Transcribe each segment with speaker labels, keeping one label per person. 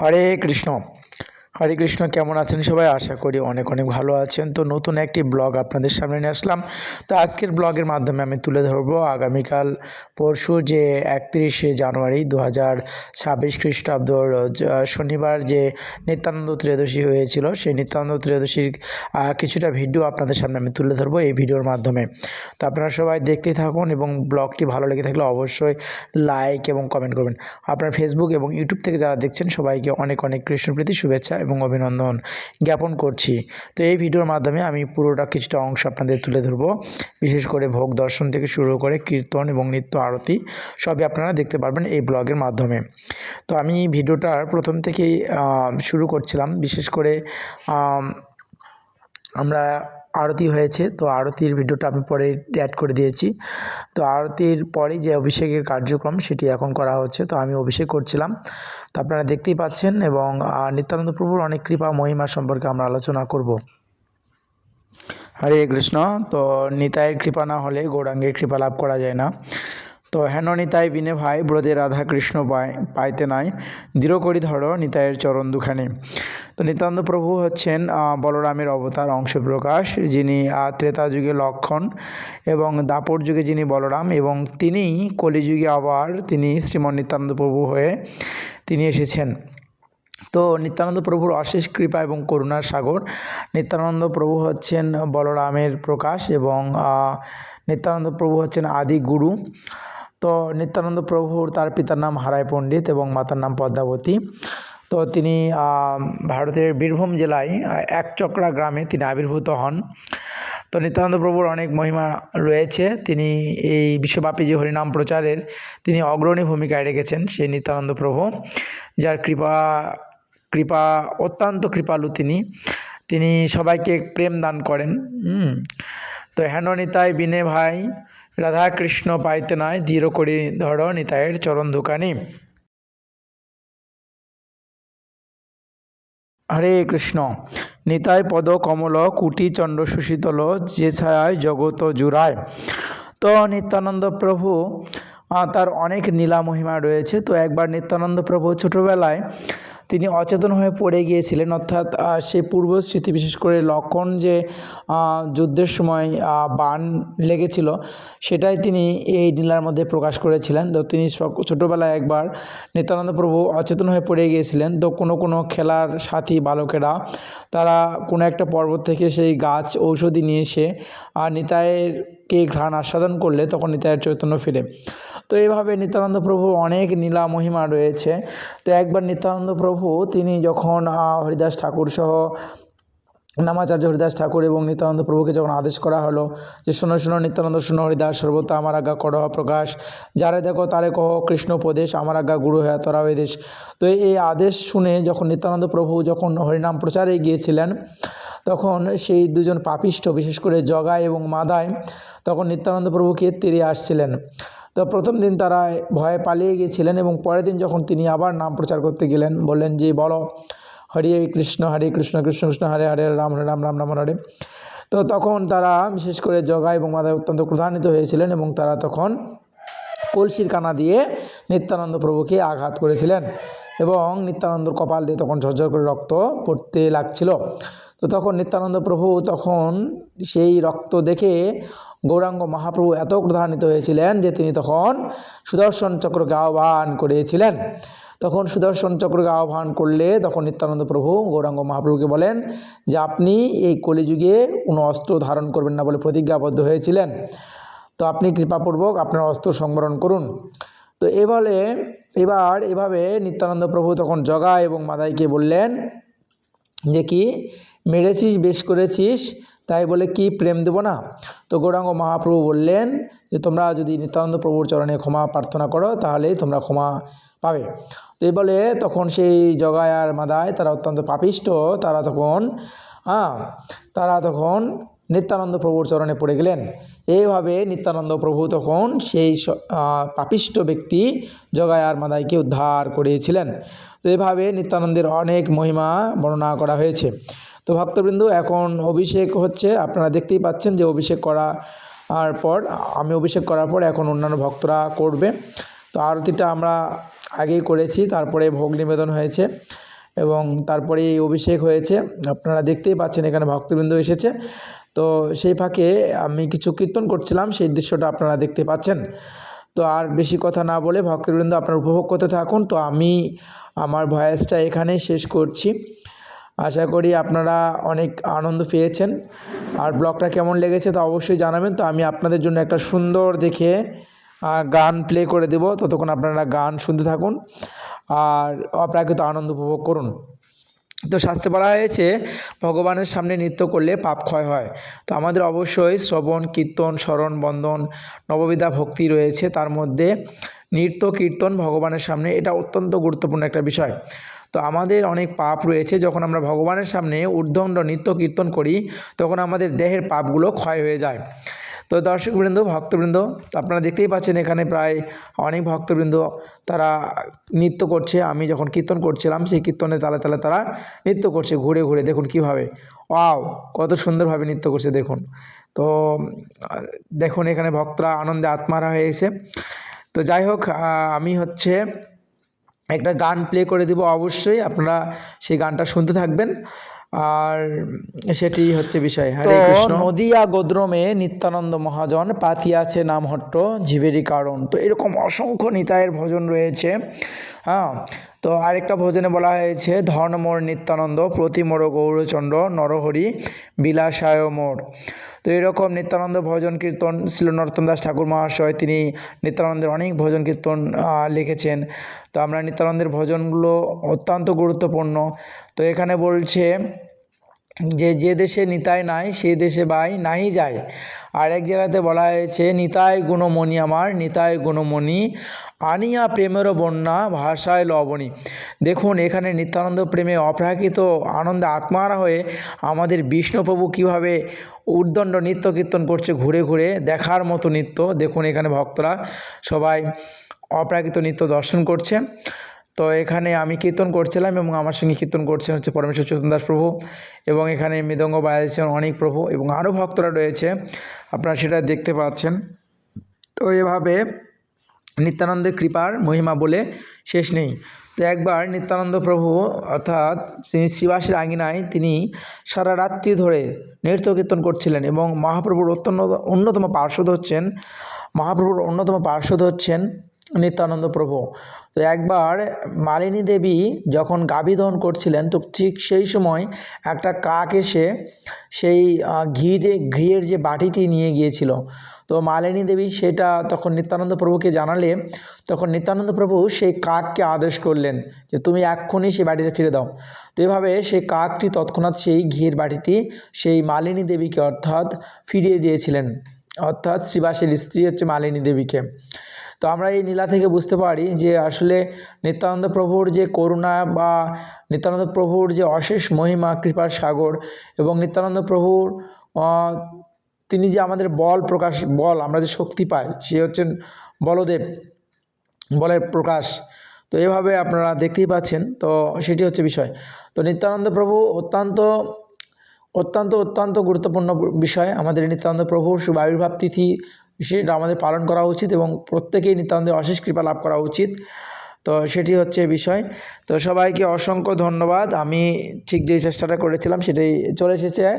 Speaker 1: হরে কৃষ্ণ। হরে কৃষ্ণ, কেমন আছেন সবাই? আশা করি অনেক অনেক ভালো আছেন। তো নতুন একটি ব্লগ আপনাদের সামনে নিয়ে আসলাম। তো আজকের ব্লগের মাধ্যমে আমি তুলে ধরবো আগামীকাল পরশু যে একত্রিশে জানুয়ারি দু হাজার ছাব্বিশ খ্রিস্টাব্দর শনিবার যে নিত্যানন্দ ত্রয়োদশী হয়েছিল, সেই নিত্যানন্দ ত্রয়োদশীর কিছুটা ভিডিও আপনাদের সামনে আমি তুলে ধরবো এই ভিডিওর মাধ্যমে। তো আপনারা সবাই দেখতেই থাকুন এবং ব্লগটি ভালো লেগে থাকলে অবশ্যই লাইক এবং কমেন্ট করবেন। আপনার ফেসবুক এবং ইউটিউব থেকে যারা দেখছেন, সবাইকে অনেক অনেক কৃষ্ণপ্রীতি, শুভেচ্ছা এবং অভিনন্দন জ্ঞাপন করছি। তো এই ভিডিওর মাধ্যমে আমি পুরোটা কিছুটা অংশ আপনাদের তুলে ধরবো। বিশেষ করে ভোগ দর্শন থেকে শুরু করে কীর্তন এবং নৃত্য আরতি সবই আপনারা দেখতে পারবেন এই ব্লগের মাধ্যমে। তো আমি ভিডিওটার প্রথম থেকেই শুরু করছিলাম। বিশেষ করে আমরা আরতি হয়েছে, তো আরতির ভিডিওটা আমি পরে অ্যাড করে দিয়েছি। তো আরতির পরেই যে অভিষেকের কার্যক্রম, সেটি এখন করা হচ্ছে, তো আমি অভিষেক করছিলাম। তো আপনারা দেখতেই পাচ্ছেন এবং নিত্যানন্দ প্রভুর অনেক কৃপা মহিমা সম্পর্কে আমরা আলোচনা করব। হরে কৃষ্ণ, তো নিতাইয়ের কৃপা না হলে গৌরাঙ্গের কৃপা লাভ করা যায় না। তো হেন নিতাই বিনে ভাই ব্রজে রাধা কৃষ্ণ পাইতে নাই। দৃঢ় করি ধরো নিতাইয়ের চরণ দুখানি। তো নিত্যানন্দ প্রভু হচ্ছেন বলরামের অবতার অংশ প্রকাশ যিনি ত্রেতা যুগে লক্ষণ এবং দাপর যুগে যিনি বলরাম এবং তিনি কলিযুগে আবার তিনি শ্রীমন নিত্যানন্দ প্রভু হয়ে তিনি এসেছেন। তো নিত্যানন্দ প্রভুর অশেষ কৃপা এবং করুণার সাগর, নিত্যানন্দ প্রভু হচ্ছেন বলরামের প্রকাশ এবং নিত্যানন্দ প্রভু হচ্ছেন আদি গুরু। তো নিত্যানন্দ প্রভুর তার পিতার নাম হারায় পণ্ডিত এবং মাতার নাম পদ্মাবতী। তো তিনি ভারতের বীরভূম জেলায় আহ, একচক্রা গ্রামে তিনি আবির্ভূত হন। তো নিত্যানন্দ প্রভুর অনেক মহিমা রয়েছে। তিনি এই বিশ্বব্যাপী যে হরিনাম প্রচারের তিনি অগ্রণী ভূমিকায় রেখেছেন সেই নিত্যানন্দ প্রভু যার কৃপা কৃপা অত্যন্ত কৃপালু তিনি। তিনি সবাইকে প্রেম দান করেন। তো হেন নিতাই বিনে ভাই রাধা কৃষ্ণ পাইতে নয় দৃঢ় করি ধর নিতাইয়ের চরণ দোকানি হরে কৃষ্ণ। নিতাই পদ কমল কুটি চণ্ড সুশীতল, যে ছায় জগত জুড়ায়। তো নিত্যানন্দ প্রভু তার অনেক নীলা মহিমা রয়েছে। তো একবার নিত্যানন্দ প্রভু ছোটোবেলায় তিনি অচেতন হয়ে পড়ে গিয়েছিলেন। অর্থাৎ সে পূর্ব স্মৃতি, বিশেষ করে লক্ষণ যে যুদ্ধের সময় বান লেগেছিল, সেটাই তিনি এই নীলার মধ্যে প্রকাশ করেছিলেন। তো তিনি ছোটোবেলায় একবার নিত্যানন্দ প্রভু অচেতন হয়ে পড়ে গিয়েছিলেন। তো কোনো কোনো খেলার সাথী, বালকেরা, তারা কোনো একটা পর্বত থেকে সেই গাছ ঔষধি নিয়ে এসে আর নিতাইয়েরকে ঘ্রাণ আস্বাদন করলে তখন নিতাইয়ের চৈতন্য ফিরে। তো এইভাবে নিত্যানন্দ প্রভু অনেক নীলা মহিমা রয়েছে। তো একবার নিত্যানন্দ প্রভু তিনি যখন হরিদাস ঠাকুর সহ নামাচার্য হরিদাস ঠাকুর এবং নিত্যানন্দ প্রভুকে যখন আদেশ করা হলো যে শোনো শোনো, নিত্যানন্দ, শোনো, হরিদাস সর্বতা আমার আজ্ঞা করহ, প্রকাশ। যারে দেখো, তারে কহ, কৃষ্ণ উপদেশ, আমার আজ্ঞা গুরু হ্যা তোরা দেশ। তো এই আদেশ শুনে যখন নিত্যানন্দ প্রভু যখন হরিনাম প্রচারে গিয়েছিলেন, তখন সেই দুজন পাপিষ্ঠ, বিশেষ করে জগায় এবং মাদায় তখন নিত্যানন্দ প্রভুকে তীরে আসছিলেন। তো প্রথম দিন তারা ভয়ে পালিয়ে গিয়েছিলেন এবং পরের দিন যখন তিনি আবার নাম প্রচার করতে গেলেন, বললেন যে, বলো হরে কৃষ্ণ হরে কৃষ্ণ কৃষ্ণ কৃষ্ণ, হরে হরে, রাম হরে রাম রাম রাম, হরে তো তখন তারা বিশেষ করে জগা এবং মাদায় অত্যন্ত ক্রোধান্বিত হয়েছিলেন এবং তারা তখন কলসির কানা দিয়ে নিত্যানন্দ প্রভুকে আঘাত করেছিলেন এবং নিত্যানন্দর কপাল দিয়ে তখন ঝরঝর করে রক্ত পড়তে লাগছিল। তো তখন নিত্যানন্দ প্রভু তখন সেই রক্ত দেখে গৌরাঙ্গ মহাপ্রভু এত ক্রোধান্বিত হয়েছিলেন যে তিনি তখন সুদর্শন চক্রকে আহ্বান করেছিলেন। তখন সুদর্শন চক্রকে আহ্বান করলে তখন নিত্যানন্দ প্রভু গৌরাঙ্গ মহাপ্রভুকে বলেন যে আপনি এই কলিযুগে কোনো অস্ত্র ধারণ করবেন না বলে প্রতিজ্ঞাবদ্ধ হয়েছিলেন। তো আপনি কৃপাপূর্বক আপনার অস্ত্র সংবরণ করুন। তো এবারে এবার এভাবে নিত্যানন্দ প্রভু তখন জগা এবং মাদাইকে বললেন যে কি, মেরেছিস, বেশ করেছিস তাই বলে কি প্রেম দেব না? তো গৌরাঙ্গ মহাপ্রভু বললেন যে, তোমরা যদি নিত্যানন্দ প্রভুর চরণে ক্ষমা প্রার্থনা করো, তাহলেই তোমরা ক্ষমা পাবে। তো এই বলে তখন সেই জগায় আর মাদায় তারা অত্যন্ত পাপিষ্ট। তারা তখন হ্যাঁ তারা তখন নিত্যানন্দ প্রভুর চরণে পড়ে গেলেন। এইভাবে নিত্যানন্দ প্রভু তখন সেই পাপিষ্ট ব্যক্তি জগায় আর মাদাইকে উদ্ধার করিয়েছিলেন তো এভাবে নিত্যানন্দের অনেক মহিমা বর্ণনা করা হয়েছে। তো ভক্তবৃন্দ, এখন অভিষেক হচ্ছে। আপনারা দেখতেই পাচ্ছেন যে অভিষেক করা আর পর, আমি অভিষেক করার পর এখন অন্যান্য ভক্তরা করবে। তো আরতিটা আমরা আগেই করেছি, তারপরে ভোগ নিবেদন হয়েছে এবং তারপরে এই অভিষেক হয়েছে। আপনারা দেখতেই পাচ্ছেন এখানে ভক্তবৃন্দ এসেছে। তো সেই ফাঁকে আমি কিছু কীর্তন করছিলাম, সেই দৃশ্যটা আপনারা দেখতে পাচ্ছেন। তো আর বেশি কথা না বলে ভক্তবৃন্দ আপনারা উপভোগ করতে থাকুন। তো আমি আমার ভয়েসটা এখানেই শেষ করছি। আশা করি আপনারা অনেক আনন্দ পেয়েছেন। আর ব্লগটা কেমন লেগেছে তা অবশ্যই জানাবেন। তো আমি আপনাদের জন্য একটা সুন্দর দেখে গান প্লে করে দেব। ততক্ষণ আপনারা গান শুনতে থাকুন আর অপ্রাকৃত আনন্দ উপভোগ করুন। তো শাস্ত্রে বলা হয়েছে, ভগবানের সামনে নৃত্য করলে পাপ ক্ষয় হয়। তো আমাদের অবশ্যই শ্রবণ, কীর্তন, স্মরণ বন্দন নববিধা ভক্তি রয়েছে। তার মধ্যে নৃত্য, কীর্তন ভগবানের সামনে, এটা অত্যন্ত গুরুত্বপূর্ণ একটা বিষয়। তো আমাদের অনেক পাপ রয়েছে। যখন আমরা ভগবানের সামনে ঊর্ধ্বণ্ড নৃত্য কীর্তন করি, তখন আমাদের দেহের পাপগুলো ক্ষয় হয়ে যায়। তো দর্শকবৃন্দ, ভক্তবৃন্দ আপনারা দেখতেই পাচ্ছেন এখানে প্রায় অনেক ভক্তবৃন্দ তারা নৃত্য করছে। আমি যখন কীর্তন করছিলাম, সেই কীর্তনে তালে তালে তারা নৃত্য করছে ঘুরে ঘুরে। দেখুন কীভাবে। ওয়াও, কত সুন্দরভাবে নৃত্য করছে, দেখুন। তো, দেখুন এখানে ভক্তরা আনন্দে আত্মারা হয়েছে তো যাই হোক আমি হচ্ছে একটা গান প্লে করে দিব অবশ্যই আপনারা সেই গানটা শুনতে থাকবেন। আর সেটি হচ্ছে বিষয় হরে কৃষ্ণ। নদিয়া গোদ্রমে নিত্যানন্দ মহাজন পাতিয়াছে নামহট্ট জীবেরই কারণ। তো এরকম অসংখ্য নিতায়ের ভজন রয়েছে। হ্যাঁ তো আরেকটা ভোজনে বলা হয়েছে ধর্মমোর নিত্যানন্দ প্রতিমোর গৌরচন্দ্র, নরহরি, বিলাসায় মোর। তো এরকম নিত্যানন্দ ভজন কীর্তন ছিল নরোত্তম দাস ঠাকুর মহাশয়, তিনি নিত্যানন্দের অনেক ভজন কীর্তন লিখেছেন। তো আমরা নিত্যানন্দের ভজনগুলো অত্যন্ত গুরুত্বপূর্ণ। তো এখানে বলছে যে যে দেশে নিতাই নাই, সে দেশে বাই নাই যায়। আর এক জায়গাতে বলা হয়েছে, নিতাই গুণমণি আমার, নিতাই গুণমণি, আনিয়া প্রেমের বন্যা, ভাষায় লবণী। দেখুন, এখানে নিত্যানন্দ প্রেমে অপ্রাকৃত আনন্দে আত্মারা হয়ে আমাদের বিষ্ণুপ্রভু কীভাবে উর্দণ্ড নৃত্য কীর্তন করছে ঘুরে ঘুরে, দেখার মতো নৃত্য। দেখুন, এখানে ভক্তরা সবাই অপ্রাকৃত নৃত্য দর্শন করছে। তো এখানে আমি কীর্তন করছিলাম এবং আমার সঙ্গে কীর্তন করছেন হচ্ছে পরমেশ্বর চৈতন্য দাস প্রভু এবং এখানে মৃদঙ্গ বাজাচ্ছেন অনেক প্রভু এবং আরও ভক্তরা রয়েছে। আপনারা সেটা দেখতে পাচ্ছেন। তো এভাবে নিত্যানন্দের কৃপার মহিমা বলে শেষ নেই। তো একবার নিত্যানন্দ প্রভু অর্থাৎ তিনি শিবাসের আঙিনায় তিনি সারা রাত্রি ধরে নৃত্য কীর্তন করছিলেন এবং মহাপ্রভুর অত্যন্ত অন্যতম পার্শ্বদ হচ্ছেন, মহাপ্রভুর অন্যতম পার্শ্বদ হচ্ছেন নিত্যানন্দ প্রভু। তো একবার মালিনী দেবী যখন গাভী দহন করছিলেন, তো ঠিক সেই সময় একটা কাক এসে সেই ঘি দিয়ে, ঘিয়ের যে বাটিটি নিয়ে গিয়েছিল। তো মালিনী দেবী সেটা তখন নিত্যানন্দ প্রভুকে জানালে, তখন নিত্যানন্দ প্রভু সেই কাককে আদেশ করলেন যে, তুমি এক্ষুনি সেই বাটিটা ফিরে দাও। তো এভাবে সেই কাকটি তৎক্ষণাৎ সেই ঘিয়ের বাটিটি সেই মালিনী দেবীকে অর্থাৎ ফিরিয়ে দিয়েছিলেন। অর্থাৎ শ্রীবাসের স্ত্রী হচ্ছে মালিনী দেবীকে। তো আমরা এই নীলা থেকে বুঝতে পারি যে আসলে নিত্যানন্দ প্রভুর যে করুণা বা নিত্যানন্দ প্রভুর যে অশেষ মহিমা, কৃপার সাগর এবং নিত্যানন্দ প্রভুর তিনি যে আমাদের বল প্রকাশ, বল, আমরা যে শক্তি পাই, সে হচ্ছেন বলদেব, বলের প্রকাশ। তো এভাবে আপনারা দেখতেই পাচ্ছেন, তো সেটি হচ্ছে বিষয়। তো নিত্যানন্দ প্রভু অত্যন্ত অত্যন্ত অত্যন্ত গুরুত্বপূর্ণ বিষয়। আমাদের নিত্যানন্দ প্রভুর আবির্ভাব তিথি সেটা আমাদের পালন করা উচিত এবং প্রত্যেকেই নিত্যানন্দের অশেষ কৃপা লাভ করা উচিত। তো সেটি হচ্ছে বিষয়। তো সবাইকে অসংখ্য ধন্যবাদ। আমি ঠিক যেই চেষ্টাটা করেছিলাম সেটাই চলে এসেছে।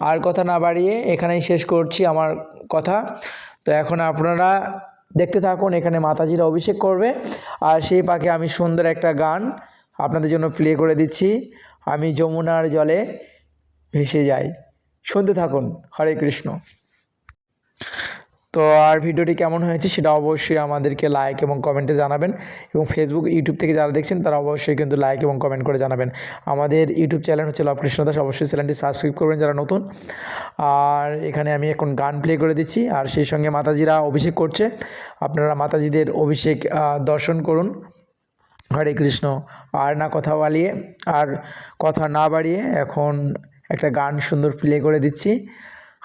Speaker 1: আর কথা না বাড়িয়ে এখানেই শেষ করছি আমার কথা। তো এখন আপনারা দেখতে থাকুন, এখানে মাতাজিরা অভিষেক করবে। আর সেই পাকে আমি সুন্দর একটা গান আপনাদের জন্য প্লে করে দিচ্ছি। আমি যমুনার জলে ভেসে যাই। শুনতে থাকুন। হরে কৃষ্ণ। তো আর ভিডিওটি কেমন হয়েছে সেটা অবশ্যই আমাদেরকে লাইক এবং কমেন্টে জানাবেন এবং ফেসবুক ইউটিউব থেকে যারা দেখছেন তারা অবশ্যই কিন্তু লাইক এবং কমেন্ট করে জানাবেন। আমাদের ইউটিউব চ্যানেল হচ্ছে লব কৃষ্ণ দাস অবশ্যই চ্যানেলটি সাবস্ক্রাইব করবেন যারা নতুন। আর এখানে আমি এখন গান প্লে করে দিচ্ছি আর সেই সঙ্গে মাতাজিরা অভিষেক করছে। আপনারা মাতাজিদের অভিষেক দর্শন করুন। হরে কৃষ্ণ। আর না কথা বাড়িয়ে, আর কথা না বাড়িয়ে এখন একটা গান সুন্দর প্লে করে দিচ্ছি।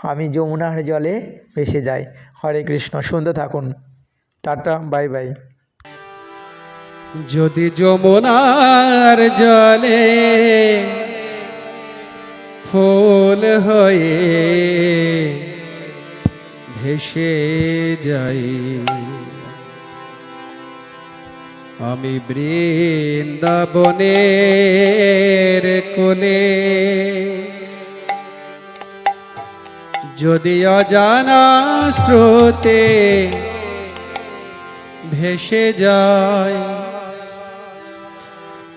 Speaker 1: আমি যমুনার জলে ভেসে যাই। হরে কৃষ্ণ, শুনতে থাকুন। Tata, bye bye.
Speaker 2: যদি যমুনার জলে ফুল হয়ে ভেসে যাই, আমি বৃন্দাবনের কোলে যদি অজানা স্রোতে ভেসে যায়,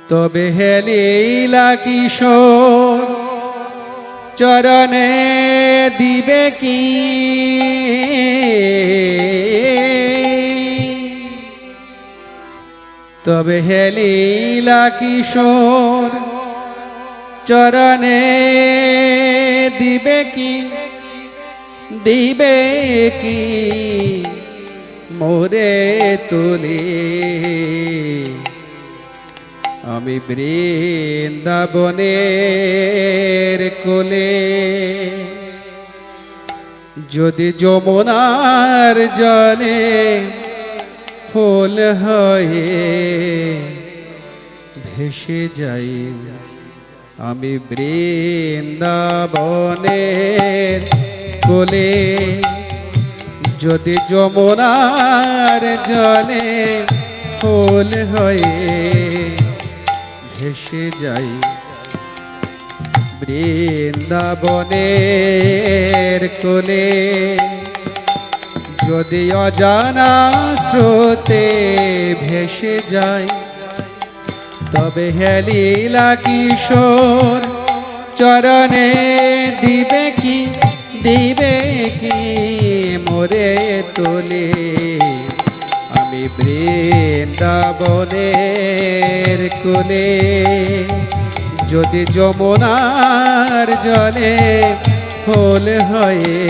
Speaker 2: তবে হেলিলা কিশোর, চরণে দিবে কি? তবে হেলিলা কিশোর, চরণে দিবে কি? দিবে কি? মোরে তুলি। আমি বৃন্দাবনের কোলে। যদি যমুনার জলে ফুল হয়ে ভেসে যাই, আমি বৃন্দাবনের কোলে, যদি যমুনার জলে ফুল হয়ে ভেসে যাই, বৃন্দাবনের কোলে, যদি অজানা স্রোতে ভেসে যায় তবে হেলিলা কিশোর চরণে দিবে কি দিবে কি মোরে তোলে? আমি বৃন্দাবনের কোলে, যদি যমুনার জলে ফুল হয়ে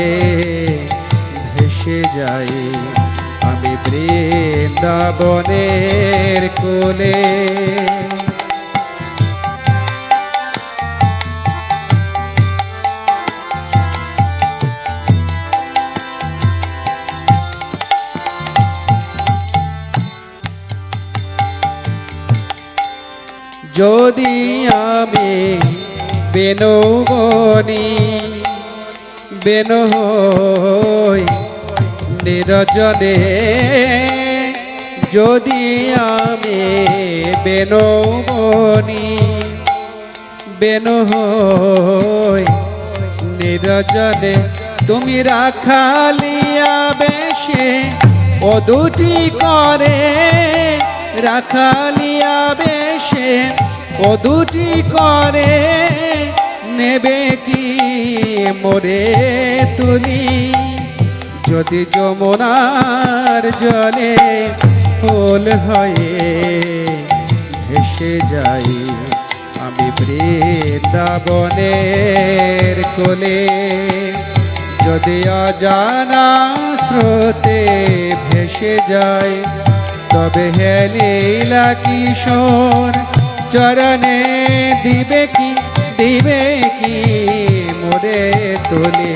Speaker 2: ভেসে যাই, আমি বৃন্দাবনের কোলে। যদি আমি বেন হই নিরজনে, যদি আমি বেনবনি বেন নিরজনে, তুমি রাখালিয়া বেশে ও দুটি করে রাখালিয়া বেশে ও দুটি করে নেবে কি মোরে তুলি? যদি যমুনার জলে ফুল হয়ে ভেসে যাই, আমি বৃন্দাবনের কোলে। যদি অজানা স্রোতে ভেসে যায় তবে হেলিলা কিশোর চরণে দিবে কি দিবে কি মোরে তোলে।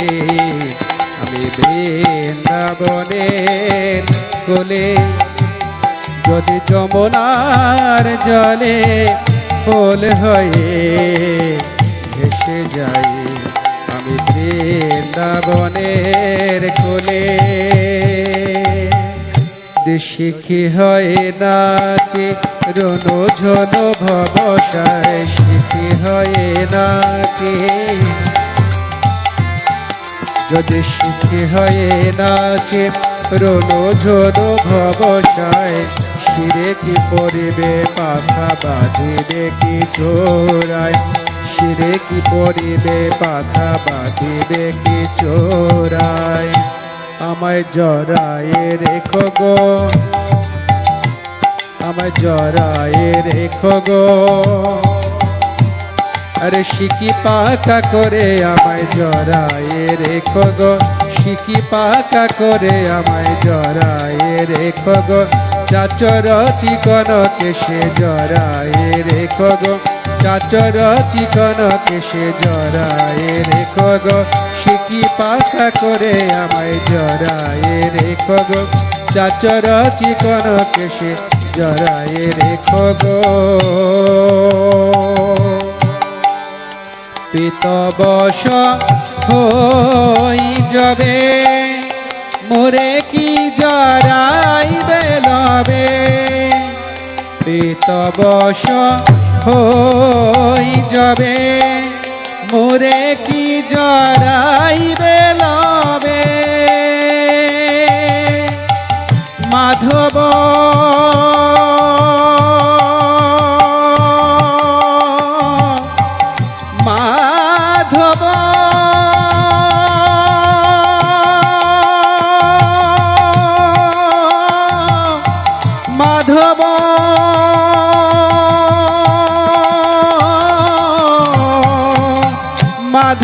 Speaker 2: আমি বৃন্দাবনের কোলে, যদি যমুনার জলে ফুল হয়ে ভেসে যাই, আমি বৃন্দাবনের কোলে। শিখি হয়ে নাচে রনো ঝন ভবসায় শিখি হয়ে নাচে যদি শিখি হয়ে নাচে রনো ঝন ভবসায় শিরে কি পরিবে পাখা বাঁধিবে কি চোরায়? শিরে কি পরিবে পাখা বাঁধিবে কি চোরায়? আমায় জড়ায়ে রেখো গো। আমায় জড়ায়ে রেখো গো। আরে শিকি পাকা করে আমায় জড়ায়ে রেখো গো। শিকি পাকা করে আমায় জড়ায়ে রেখো গো। চাচর চিকন কেসে জড়ায়ে রেখো গো। চাচর চিকন কেসে জড়ায়ে রেখো গো। শিকি পাকা করে আমায় জড়ায়ে রেখো গো। চাচর চিকন কেসে জড়ায়ে রেখো গো। পিতবশ হই যাবে, মোরে কি জরাই বেলবে? অমৃতবশ হই যাবে, মোরে কি জড়াইবে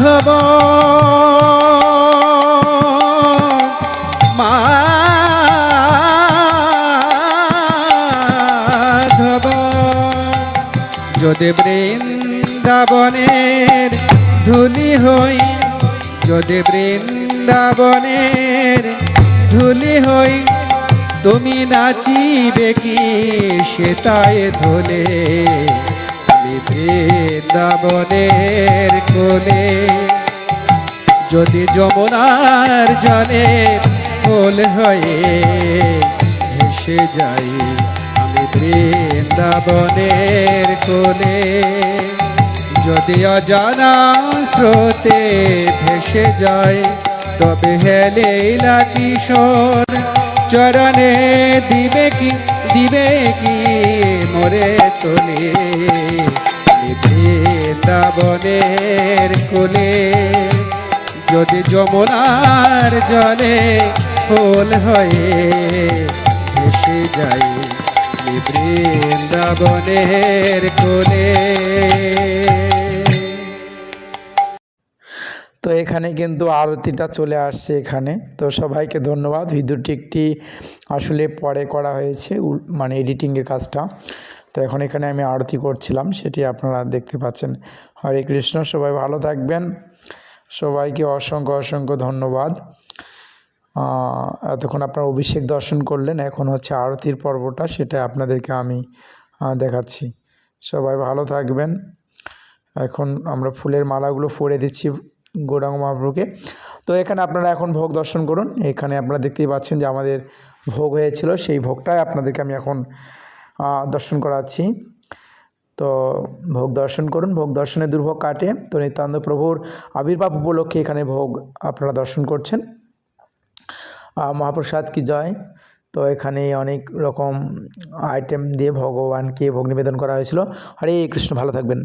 Speaker 2: মাধব মাধব, যদি বৃন্দাবনের ধুলি হই, যদি বৃন্দাবনের ধুলি হই, তুমি নাচিবে কি সেতায় ধুলে? বৃন্দাবনের কোলে, যদি যমুনার জলে ফুল হয়ে ভেসে যাই, আমি বৃন্দাবনের কোলে, যদি অজানা স্রোতে ভেসে যায় তবে হেলে কিশোর, চরণে দিবে কি দিবে কি মোরে তোলে বৃন্দাবনের কোলে, যদি যমুনার জলে ফুল হয়ে ভেসে যাই বৃন্দাবনের কোলে।
Speaker 1: তো এখানে কিন্তু আরতিটা চলে আসছে এখানে। তো সবাইকে ধন্যবাদ। ভিডিওটি একটি আসলে পরে করা হয়েছে মানে এডিটিংয়ের কাজটা। তো এখন এখানে আমি আরতি করছিলাম, সেটি আপনারা দেখতে পাচ্ছেন। হরে কৃষ্ণ, সবাই ভালো থাকবেন। সবাইকে অসংখ্য অসংখ্য ধন্যবাদ। এতক্ষণ আপনারা অভিষেক দর্শন করলেন, এখন হচ্ছে আরতির পর্বটা, সেটা আপনাদেরকে আমি দেখাচ্ছি। সবাই ভালো থাকবেন। এখন আমরা ফুলের মালাগুলো পরে দিচ্ছি গৌরাঙ্গ মহাপ্রভুকে। তো এখানে আপনারা এখন ভোগ দর্শন করুন। এখানে আপনারা দেখতেই পাচ্ছেন যে আমাদের ভোগ হয়েছিল, সেই ভোগটাই আপনাদেরকে আমি এখন দর্শন করাচ্ছি। তো ভোগ দর্শন করুন, ভোগ দর্শনে দুর্ভোগ কাটে। তো নিত্যানন্দ প্রভুর আবির্ভাব উপলক্ষে এখানে ভোগ আপনারা দর্শন করছেন। মহাপ্রসাদ কি জয়? তো এখানে অনেক রকম আইটেম দিয়ে ভগবানকে ভোগ নিবেদন করা হয়েছিল। হরে কৃষ্ণ, ভালো থাকবেন।